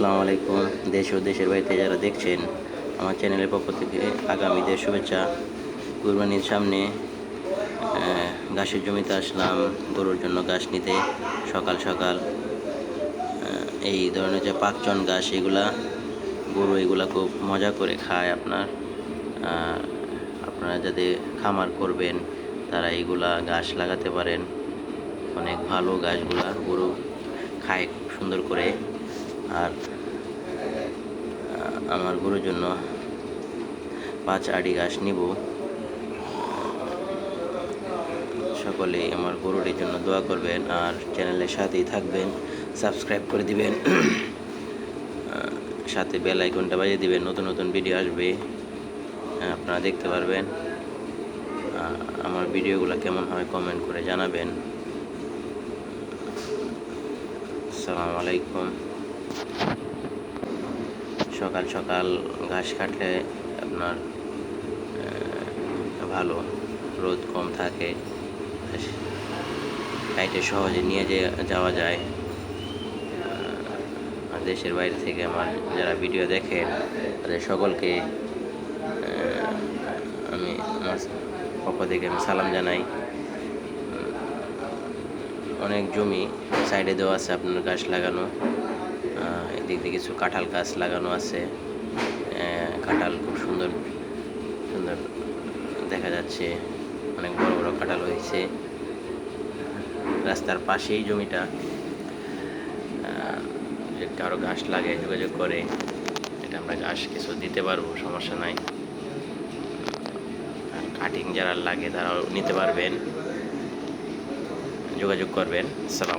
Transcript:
আসসালামু আলাইকুম। দেশ ও দেশের বাড়িতে যারা দেখছেন, আমার চ্যানেলের পক্ষ থেকে আগামীদের শুভেচ্ছা। কুরবানির সামনে ঘাসের জমিতে আসলাম, গরুর জন্য ঘাস নিতে। সকাল সকাল এই ধরনের যে পাকচন ঘাস, এগুলা গরু এগুলা খুব মজা করে খায় আপনার। আপনারা যাতে খামার করবেন, তারা এইগুলা ঘাস লাগাতে পারেন। অনেক ভালো গাছগুলা গরু খায় সুন্দর করে। আর আমার গরুর জন্য পাঁচ আড়ি ঘাস নিব। সকলে আমার গরুটির জন্য দোয়া করবেন আর চ্যানেলের সাথেই থাকবেন সাবস্ক্রাইব করে দিবেন। সাথে বেল আইকনটা বাজিয়ে দিবেন, নতুন নতুন ভিডিও আসবে। আপনারা দেখতে পারবেন। আমার ভিডিওগুলো কেমন হয় কমেন্ট করে জানাবেন। আসসালামু আলাইকুম। সকাল সকাল ঘাস কাটলে আপনার ভালো, রোদ কম থাকে কাইটে সহজে নিয়ে যে, যাওয়া যায়। দেশের বাইরে থেকে আমার যারা ভিডিও দেখেন তাদের সকলকে আমি আমার পক্ষ থেকে আমি সালাম জানাই। অনেক জমি সাইডে দেওয়া আছে আপনার গাছ লাগানো। এদিক দিয়ে কিছু কাঁঠাল গাছ লাগানো আছে। কাঁঠাল খুব সুন্দর সুন্দর দেখা যাচ্ছে। অনেক বড় বড় কাঁঠাল হয়েছে। রাস্তার পাশেই জমিটা। কারও গাছ লাগে, যোগাযোগ করে, এটা আমরা গাছ কিছু দিতে পারব, সমস্যা নাই। আর কাটিং যারা লাগে, তারাও নিতে পারবেন। যোগাযোগ করবেন। সালাম